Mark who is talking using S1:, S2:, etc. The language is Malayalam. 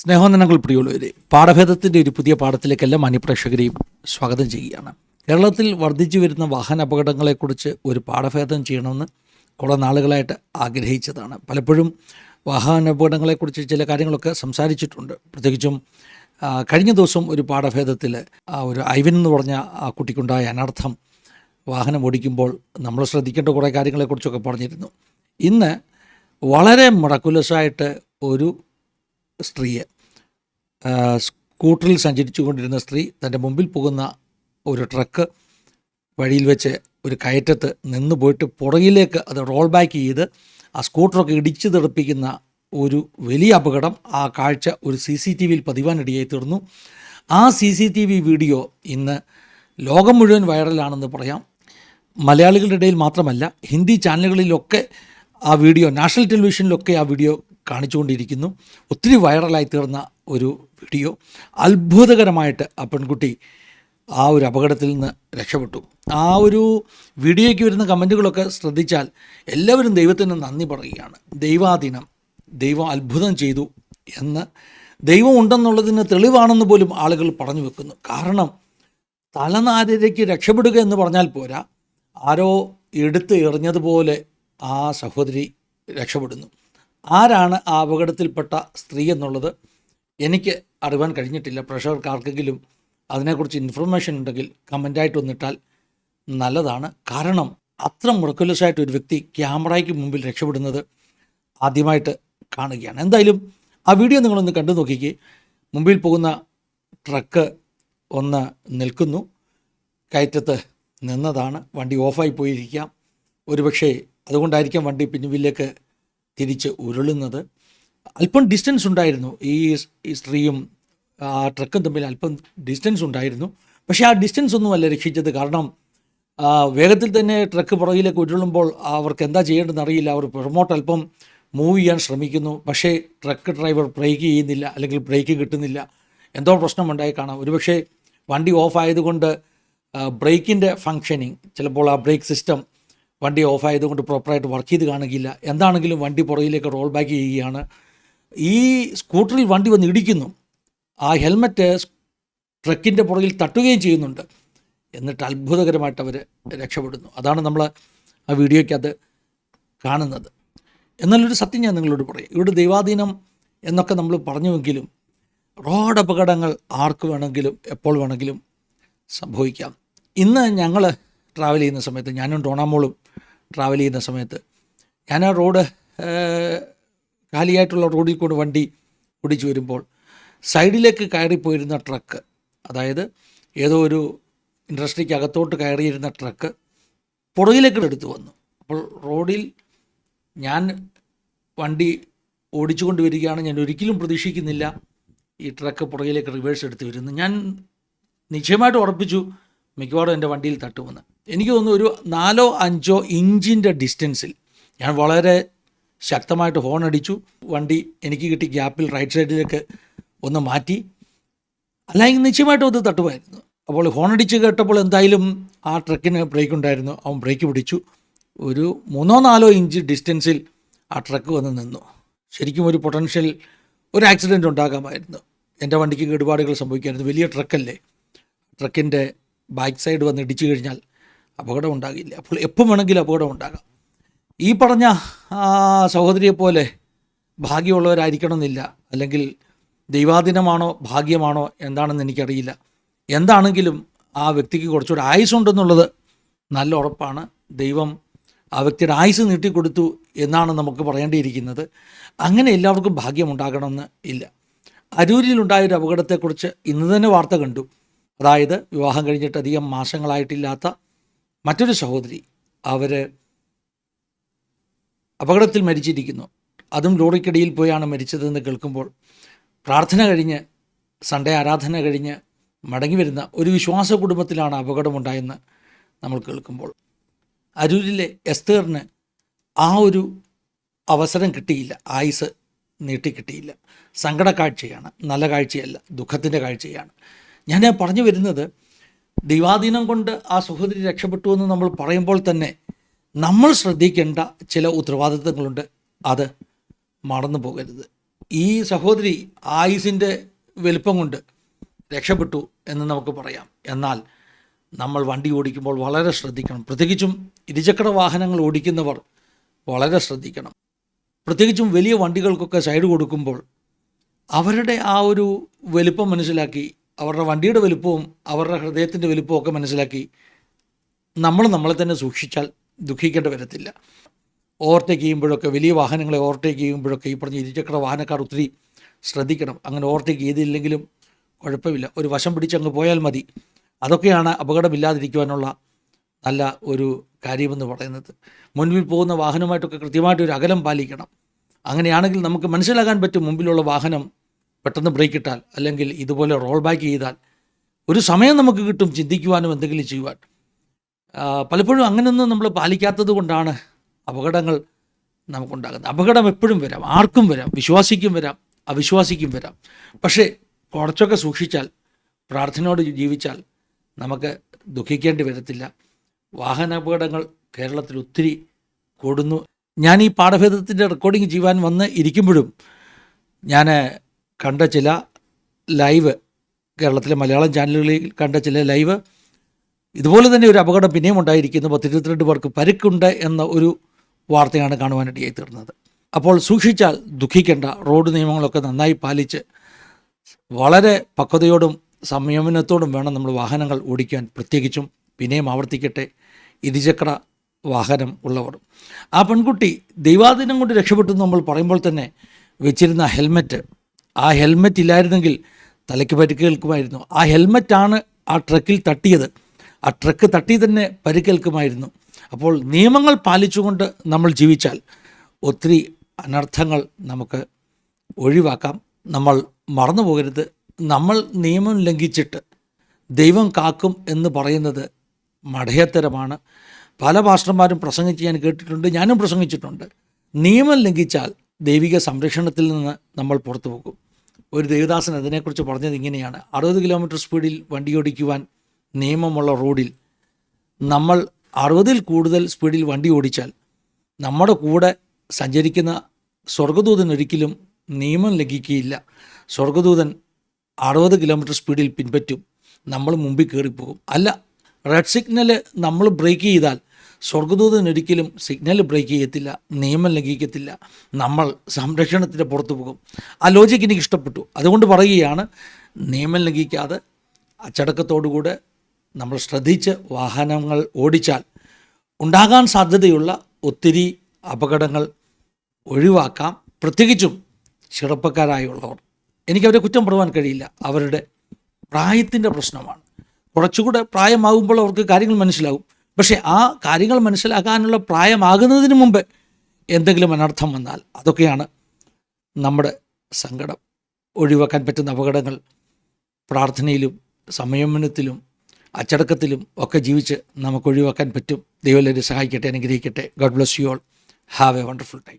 S1: സ്നേഹവന്ദനങ്ങൾ പ്രിയുള്ളവരെ പാഠഭേദത്തിന്റെ ഒരു പുതിയ പാഠത്തിലേക്കെല്ലാം അനുപ്രേക്ഷകരെയും സ്വാഗതം ചെയ്യുകയാണ്. കേരളത്തിൽ വർദ്ധിച്ചു വരുന്ന വാഹന അപകടങ്ങളെക്കുറിച്ച് ഒരു പാഠഭേദം ചെയ്യണമെന്ന് കുറേ നാളുകളായിട്ട് ആഗ്രഹിച്ചതാണ്. പലപ്പോഴും വാഹന അപകടങ്ങളെക്കുറിച്ച് ചില കാര്യങ്ങളൊക്കെ സംസാരിച്ചിട്ടുണ്ട്. പ്രത്യേകിച്ചും കഴിഞ്ഞ ദിവസം ഒരു പാഠഭേദത്തിൽ ഒരു ഐവൻ എന്ന് പറഞ്ഞ ആ കുട്ടിക്കുണ്ടായ അനർത്ഥം വാഹനം ഓടിക്കുമ്പോൾ നമ്മൾ ശ്രദ്ധിക്കേണ്ട കുറേ കാര്യങ്ങളെക്കുറിച്ചൊക്കെ പറഞ്ഞിരുന്നു. ഇന്ന് വളരെ മുടക്കുലസായിട്ട് ഒരു സ്ത്രീയെ. സ്കൂട്ടറിൽ സഞ്ചരിച്ചു കൊണ്ടിരുന്ന സ്ത്രീ തന്റെ മുമ്പിൽ പോകുന്ന ഒരു ട്രക്ക് വഴിയിൽ വെച്ച് ഒരു കയറ്റത്ത് നിന്ന് പോയിട്ട് പുറകിലേക്ക് അത് റോൾ ബാക്ക് ചെയ്ത് ആ സ്കൂട്ടറൊക്കെ ഇടിച്ചു തെറിപ്പിക്കുന്ന ഒരു വലിയ അപകടം ആ കാഴ്ച ഒരു സി സി ടി വിയിൽ പതിവാനിടയായി തീർന്നു. ആ C C T V video ഇന്ന് ലോകം മുഴുവൻ വൈറലാണെന്ന് പറയാം. മലയാളികളുടെ ഇടയിൽ മാത്രമല്ല ഹിന്ദി ചാനലുകളിലൊക്കെ ആ വീഡിയോ നാഷണൽ ടെലിവിഷനിലൊക്കെ ആ വീഡിയോ കാണിച്ചുകൊണ്ടിരിക്കുന്നു. ഒത്തിരി വൈറലായി തീർന്ന ഒരു വീഡിയോ. അത്ഭുതകരമായിട്ട് ആ പെൺകുട്ടി ആ ഒരു അപകടത്തിൽ നിന്ന് രക്ഷപ്പെട്ടു. ആ ഒരു വീഡിയോയ്ക്ക് വരുന്ന കമന്റുകളൊക്കെ ശ്രദ്ധിച്ചാൽ എല്ലാവരും ദൈവത്തിന് നന്ദി പറയുകയാണ്. ദൈവാദിനം ദൈവം അത്ഭുതം ചെയ്തു എന്ന്. ദൈവം ഉണ്ടെന്നുള്ളതിന് തെളിവാണെന്ന് പോലും ആളുകൾ പറഞ്ഞു വെക്കുന്നു. കാരണം തലനാരിരയ്ക്ക് രക്ഷപ്പെടുക എന്ന് പറഞ്ഞാൽ പോരാ. ആരോ എടുത്ത് എറിഞ്ഞതുപോലെ ആ സഹോദരി രക്ഷപ്പെടുന്നു. ആരാണ് ആ അപകടത്തിൽപ്പെട്ട സ്ത്രീ എന്നുള്ളത് എനിക്ക് അറിയാൻ കഴിഞ്ഞിട്ടില്ല. പ്രഷർക്ക് ആർക്കെങ്കിലും അതിനെക്കുറിച്ച് ഇൻഫർമേഷൻ ഉണ്ടെങ്കിൽ കമന്റായിട്ട് വന്നിട്ടാൽ നല്ലതാണ്. കാരണം അത്ര മുറക്കുലസായിട്ട് ഒരു വ്യക്തി ക്യാമറയ്ക്ക് മുമ്പിൽ രക്ഷപ്പെടുന്നത് ആദ്യമായിട്ട് കാണുകയാണ്. എന്തായാലും ആ വീഡിയോ നിങ്ങളൊന്ന് കണ്ടു നോക്കിക്കേ. മുമ്പിൽ പോകുന്ന ട്രക്ക് ഒന്ന് നിൽക്കുന്നു. കയറ്റത്ത് നിന്നതാണ്. വണ്ടി ഓഫായി പോയിരിക്കാം. ഒരുപക്ഷേ അതുകൊണ്ടായിരിക്കാം വണ്ടി പിന്നുവിലേക്ക് തിരിച്ച് ഉരുളുന്നത് അല്പം ഡിസ്റ്റൻസ് ഉണ്ടായിരുന്നു. ഈ സ്ത്രീയും ആ ട്രക്കും തമ്മിൽ അല്പം ഡിസ്റ്റൻസ് ഉണ്ടായിരുന്നു. പക്ഷേ ആ ഡിസ്റ്റൻസ് ഒന്നുമല്ല രക്ഷിച്ചത്. കാരണം വേഗത്തിൽ തന്നെ ട്രക്ക് പുറകിലേക്ക് ഉരുളുമ്പോൾ അവർക്ക് എന്താ ചെയ്യേണ്ടതെന്ന് അറിയില്ല. അവർ പുറമോട്ട് അല്പം മൂവ് ചെയ്യാൻ ശ്രമിക്കുന്നു. പക്ഷേ ട്രക്ക് ഡ്രൈവർ ബ്രേക്ക് ചെയ്യുന്നില്ല അല്ലെങ്കിൽ ബ്രേക്ക് കിട്ടുന്നില്ല. എന്തോ പ്രശ്നം ഉണ്ടായി കാണാം. ഒരുപക്ഷെ വണ്ടി ഓഫ് ആയതുകൊണ്ട് ബ്രേക്കിന്റെ ഫങ്ഷനിങ് ചിലപ്പോൾ ആ ബ്രേക്ക് സിസ്റ്റം വണ്ടി ഓഫ് ആയതുകൊണ്ട് പ്രോപ്പറായിട്ട് വർക്ക് ചെയ്ത് കാണുകയില്ല. എന്താണെങ്കിലും വണ്ടി പുറകിലേക്ക് റോൾ ബാക്ക് ചെയ്യുകയാണ്. ഈ സ്കൂട്ടറിൽ വണ്ടി വന്ന് ഇടിക്കുന്നു. ആ ഹെൽമറ്റ് ട്രക്കിന്റെ പുറകിൽ തട്ടുകയും ചെയ്യുന്നുണ്ട്. എന്നിട്ട് അത്ഭുതകരമായിട്ട് അവർ രക്ഷപ്പെടുന്നു. അതാണ് നമ്മൾ ആ വീഡിയോയ്ക്കകത്ത് കാണുന്നത്. എന്നാലൊരു സത്യം ഞാൻ നിങ്ങളോട് പറയും. ഇവിടെ ദൈവാധീനം എന്നൊക്കെ നമ്മൾ പറഞ്ഞുവെങ്കിലും റോഡ് അപകടങ്ങൾ ആർക്ക് വേണമെങ്കിലും എപ്പോൾ വേണമെങ്കിലും സംഭവിക്കാം. ഇന്ന് ഞങ്ങൾ ട്രാവൽ ചെയ്യുന്ന സമയത്ത് ഞാനും ഡോണാമോളും ട്രാവൽ ചെയ്യുന്ന സമയത്ത്. ഞാൻ ആ റോഡ് കാലിയായിട്ടുള്ള റോഡിൽ കൂടെ വണ്ടി ഓടിച്ചു വരുമ്പോൾ സൈഡിലേക്ക് കയറിപ്പോയിരുന്ന ട്രക്ക് അതായത് ഏതോ ഒരു ഇൻഡസ്ട്രിക്ക് അകത്തോട്ട് കയറിയിരുന്ന ട്രക്ക് പുറകിലേക്ക് എടുത്തു വന്നു. അപ്പോൾ റോഡിൽ ഞാൻ വണ്ടി ഓടിച്ചുകൊണ്ട് വരികയാണ്. ഞാൻ ഒരിക്കലും പ്രതീക്ഷിക്കുന്നില്ല ഈ ട്രക്ക് പുറകിലേക്ക് റിവേഴ്സ് എടുത്ത് വരുന്നു. ഞാൻ നിശ്ചയമായിട്ട് ഉറപ്പിച്ചു മിക്കവാറും എന്റെ വണ്ടിയിൽ തട്ടുമെന്ന്. എനിക്ക് തോന്നുന്നു ഒരു നാലോ അഞ്ചോ ഇഞ്ചിന്റെ ഡിസ്റ്റൻസിൽ ഞാൻ വളരെ ശക്തമായിട്ട് ഹോൺ അടിച്ചു. വണ്ടി എനിക്ക് കിട്ടി ഗ്യാപ്പിൽ റൈറ്റ് സൈഡിലേക്ക് ഒന്ന് മാറ്റി. അല്ലെങ്കിൽ നിശ്ചയമായിട്ടും അത് തട്ടുമായിരുന്നു. അപ്പോൾ ഹോൺ അടിച്ച് കേട്ടപ്പോൾ എന്തായാലും ആ ട്രക്കിന് ബ്രേക്ക് ഉണ്ടായിരുന്നു. അവൻ ബ്രേക്ക് പിടിച്ചു. ഒരു മൂന്നോ നാലോ ഇഞ്ച് ഡിസ്റ്റൻസിൽ ആ ട്രക്ക് വന്ന് നിന്നു. ശരിക്കും ഒരു പൊട്ടൻഷ്യൽ ഒരു ആക്സിഡന്റ് ഉണ്ടാകാമായിരുന്നു. എന്റെ വണ്ടിക്ക് കേടുപാടുകൾ സംഭവിക്കായിരുന്നു. വലിയ ട്രക്കല്ലേ ട്രക്കിന്റെ ബാക്ക് സൈഡ് വന്ന് ഇടിച്ചു കഴിഞ്ഞാൽ അപകടം ഉണ്ടാകില്ല. അപ്പോൾ എപ്പം വേണമെങ്കിലും അപകടം ഉണ്ടാകാം. ഈ പറഞ്ഞ സഹോദരിയെ പോലെ ഭാഗ്യമുള്ളവരായിരിക്കണമെന്നില്ല. അല്ലെങ്കിൽ ദൈവാദിനമാണോ ഭാഗ്യമാണോ എന്താണെന്ന് എനിക്കറിയില്ല. എന്താണെങ്കിലും ആ വ്യക്തിക്ക് കുറച്ചുകൂടെ ആയുസ് ഉണ്ടെന്നുള്ളത് നല്ല ഉറപ്പാണ്. ദൈവം ആ വ്യക്തിയുടെ ആയുസ് നീട്ടിക്കൊടുത്തു എന്നാണ് നമുക്ക് പറയേണ്ടിയിരിക്കുന്നത്. അങ്ങനെ എല്ലാവർക്കും ഭാഗ്യമുണ്ടാകണമെന്ന് ഇല്ല. അരൂരിലുണ്ടായൊരു അപകടത്തെക്കുറിച്ച് ഇന്ന് തന്നെ വാർത്ത കണ്ടു. അതായത് വിവാഹം കഴിഞ്ഞിട്ട് അധികം മാസങ്ങളായിട്ടില്ലാത്ത മറ്റൊരു സഹോദരി അവർ അപകടത്തിൽ മരിച്ചിരിക്കുന്നു. അതും ലോറിക്കടിയിൽ പോയാണ് മരിച്ചതെന്ന് കേൾക്കുമ്പോൾ പ്രാർത്ഥന കഴിഞ്ഞ് സൺഡേ ആരാധന കഴിഞ്ഞ് മടങ്ങി വരുന്ന ഒരു വിശ്വാസ കുടുംബത്തിലാണ് അപകടമുണ്ടായെന്ന് നമ്മൾ കേൾക്കുമ്പോൾ. അരൂരിലെ എസ്തേറിന് ആ ഒരു അവസരം കിട്ടിയില്ല. ആയുസ് നീട്ടിക്കിട്ടിയില്ല സങ്കട കാഴ്ചയാണ്. നല്ല കാഴ്ചയല്ല. ദുഃഖത്തിന്റെ കാഴ്ചയാണ്. ഞാൻ പറഞ്ഞു വരുന്നത് ദൈവാധീനം കൊണ്ട് ആ സഹോദരി രക്ഷപ്പെട്ടു എന്ന് നമ്മൾ പറയുമ്പോൾ തന്നെ നമ്മൾ ശ്രദ്ധിക്കേണ്ട ചില ഉത്തരവാദിത്തങ്ങളുണ്ട്. അത് മറന്നു പോകരുത്. ഈ സഹോദരി ആയുസിന്റെ വലിപ്പം കൊണ്ട് രക്ഷപ്പെട്ടു എന്ന് നമുക്ക് പറയാം. എന്നാൽ നമ്മൾ വണ്ടി ഓടിക്കുമ്പോൾ വളരെ ശ്രദ്ധിക്കണം. പ്രത്യേകിച്ചും ഇരുചക്ര വാഹനങ്ങൾ ഓടിക്കുന്നവർ വളരെ ശ്രദ്ധിക്കണം. പ്രത്യേകിച്ചും വലിയ വണ്ടികൾക്കൊക്കെ സൈഡ് കൊടുക്കുമ്പോൾ അവരുടെ ആ ഒരു വലിപ്പം മനസ്സിലാക്കി അവരുടെ വണ്ടിയുടെ വലുപ്പവും അവരുടെ ഹൃദയത്തിന്റെ വലുപ്പവും ഒക്കെ മനസ്സിലാക്കി നമ്മൾ നമ്മളെ തന്നെ സൂക്ഷിച്ചാൽ ദുഃഖിക്കേണ്ടി വരത്തില്ല. ഓവർടേക്ക് ചെയ്യുമ്പോഴൊക്കെ വലിയ വാഹനങ്ങളെ ഓവർടേക്ക് ചെയ്യുമ്പോഴൊക്കെ ഈ പറഞ്ഞ ഇരുചക്ര വാഹനക്കാർ ഒത്തിരി ശ്രദ്ധിക്കണം. അങ്ങനെ ഓവർടേക്ക് ചെയ്തില്ലെങ്കിലും കുഴപ്പമില്ല. ഒരു വശം പിടിച്ചങ്ങ് പോയാൽ മതി. അതൊക്കെയാണ് അപകടമില്ലാതിരിക്കുവാനുള്ള നല്ല ഒരു കാര്യമെന്ന് പറയുന്നത്. മുൻപിൽ പോകുന്ന വാഹനമായിട്ടൊക്കെ കൃത്യമായിട്ട് ഒരു അകലം പാലിക്കണം. അങ്ങനെയാണെങ്കിൽ നമുക്ക് മനസ്സിലാക്കാൻ പറ്റും മുമ്പിലുള്ള വാഹനം പെട്ടെന്ന് ബ്രേക്ക് ഇട്ടാൽ അല്ലെങ്കിൽ ഇതുപോലെ റോൾ ബാക്ക് ചെയ്താൽ ഒരു സമയം നമുക്ക് കിട്ടും ചിന്തിക്കുവാനും എന്തെങ്കിലും ചെയ്യുവാൻ. പലപ്പോഴും അങ്ങനെയൊന്നും നമ്മൾ പാലിക്കാത്തത് കൊണ്ടാണ് അപകടങ്ങൾ നമുക്കുണ്ടാകുന്നത്. അപകടം എപ്പോഴും വരാം. ആർക്കും വരാം. വിശ്വാസിക്കും വരാം. അവിശ്വാസിക്കും വരാം. പക്ഷേ കുറച്ചൊക്കെ സൂക്ഷിച്ചാൽ പ്രാർത്ഥനയോട് ജീവിച്ചാൽ നമുക്ക് ദുഃഖിക്കേണ്ടി വരത്തില്ല. വാഹനാപകടങ്ങൾ കേരളത്തിൽ ഒത്തിരി കൂടുന്നു. ഞാൻ ഈ പാഠഭേദത്തിന്റെ റെക്കോർഡിംഗ് ചെയ്യുവാൻ വന്ന് ഇരിക്കുമ്പോഴും ഞാൻ കണ്ട ചില ലൈവ് കേരളത്തിലെ മലയാളം ചാനലുകളിൽ കണ്ട ചില ലൈവ് ഇതുപോലെ തന്നെ ഒരു അപകടം പിന്നെയും ഉണ്ടായിരിക്കുന്നു. പത്തിരുപത്തിരണ്ട് പേർക്ക് പരിക്കുണ്ട് എന്ന ഒരു വാർത്തയാണ് കാണുവാനിടയായി തീർന്നത്. അപ്പോൾ സൂക്ഷിച്ചാൽ ദുഃഖിക്കേണ്ട. റോഡ് നിയമങ്ങളൊക്കെ നന്നായി പാലിച്ച് വളരെ പക്വതയോടും സംയമനത്തോടും വേണം നമ്മൾ വാഹനങ്ങൾ ഓടിക്കാൻ. പ്രത്യേകിച്ചും പിന്നെയും ആവർത്തിക്കട്ടെ. ഇരുചക്ര വാഹനം ഉള്ളവർ. ആ പെൺകുട്ടി ദൈവാധീനം കൊണ്ട് രക്ഷപ്പെട്ടു നമ്മൾ പറയുമ്പോൾ തന്നെ വെച്ചിരുന്ന ഹെൽമെറ്റ് ആ ഹെൽമെറ്റ് ഇല്ലായിരുന്നെങ്കിൽ തലയ്ക്ക് പരിക്കേൽക്കുമായിരുന്നു. ആ ഹെൽമെറ്റാണ് ആ ട്രക്കിൽ തട്ടിയത്. ആ ട്രക്ക് തട്ടി തന്നെ പരിക്കേൽക്കുമായിരുന്നു. അപ്പോൾ നിയമങ്ങൾ പാലിച്ചുകൊണ്ട് നമ്മൾ ജീവിച്ചാൽ ഒത്തിരി അനർത്ഥങ്ങൾ നമുക്ക് ഒഴിവാക്കാം. നമ്മൾ മറന്നു പോകരുത്. നമ്മൾ നിയമം ലംഘിച്ചിട്ട് ദൈവം കാക്കും എന്ന് പറയുന്നത് മഠയത്തരമാണ് പല പാസ്റ്റർമാരും പ്രസംഗിച്ച് ഞാൻ കേട്ടിട്ടുണ്ട് ഞാനും പ്രസംഗിച്ചിട്ടുണ്ട്. നിയമം ലംഘിച്ചാൽ ദൈവിക സംരക്ഷണത്തിൽ നിന്ന് നമ്മൾ പുറത്തു പോകും. ഒരു ദേവദാസൻ അതിനെക്കുറിച്ച് പറഞ്ഞത് ഇങ്ങനെയാണ്. അറുപത് കിലോമീറ്റർ സ്പീഡിൽ വണ്ടി ഓടിക്കുവാൻ നിയമമുള്ള റോഡിൽ നമ്മൾ അറുപതിൽ കൂടുതൽ സ്പീഡിൽ വണ്ടി ഓടിച്ചാൽ നമ്മുടെ കൂടെ സഞ്ചരിക്കുന്ന സ്വർഗദൂതൻ ഒരിക്കലും നിയമം ലംഘിക്കുകയില്ല. സ്വർഗദൂതൻ അറുപത് കിലോമീറ്റർ സ്പീഡിൽ പിൻപറ്റും. നമ്മൾ മുമ്പിൽ കയറിപ്പോകും. അല്ല റെഡ് സിഗ്നൽ നമ്മൾ ബ്രേക്ക് ചെയ്താൽ സ്വർഗദൂതൻ ഒരിക്കലും സിഗ്നൽ ബ്രേക്ക് ചെയ്യത്തില്ല നിയമം ലംഘിക്കത്തില്ല. നമ്മൾ സംരക്ഷണത്തിന്റെ പുറത്തു പോകും. ആ ലോജിക്ക് എനിക്ക് ഇഷ്ടപ്പെട്ടു അതുകൊണ്ട് പറയുകയാണ് നിയമം ലംഘിക്കാതെ അച്ചടക്കത്തോടുകൂടെ നമ്മൾ ശ്രദ്ധിച്ച് വാഹനങ്ങൾ ഓടിച്ചാൽ ഉണ്ടാകാൻ സാധ്യതയുള്ള ഒത്തിരി അപകടങ്ങൾ ഒഴിവാക്കാം. പ്രത്യേകിച്ചും ചെറുപ്പക്കാരായുള്ളവർ. എനിക്കവരെ കുറ്റം പറയാൻ കഴിയില്ല. അവരുടെ പ്രായത്തിന്റെ പ്രശ്നമാണ്. കുറച്ചുകൂടെ പ്രായമാകുമ്പോൾ അവർക്ക് കാര്യങ്ങൾ മനസ്സിലാവും. പക്ഷേ ആ കാര്യങ്ങൾ മനസ്സിലാക്കാനുള്ള പ്രായമാകുന്നതിന് മുമ്പ് എന്തെങ്കിലും അനർത്ഥം വന്നാൽ അതൊക്കെയാണ് നമ്മുടെ സങ്കടം. ഒഴിവാക്കാൻ പറ്റുന്ന അപകടങ്ങൾ പ്രാർത്ഥനയിലും സംയമനത്തിലും അച്ചടക്കത്തിലും ഒക്കെ ജീവിച്ച് നമുക്ക് ഒഴിവാക്കാൻ പറ്റും. ദൈവം എല്ലാവരും സഹായിക്കട്ടെ അനുഗ്രഹിക്കട്ടെ. God bless you all have a wonderful time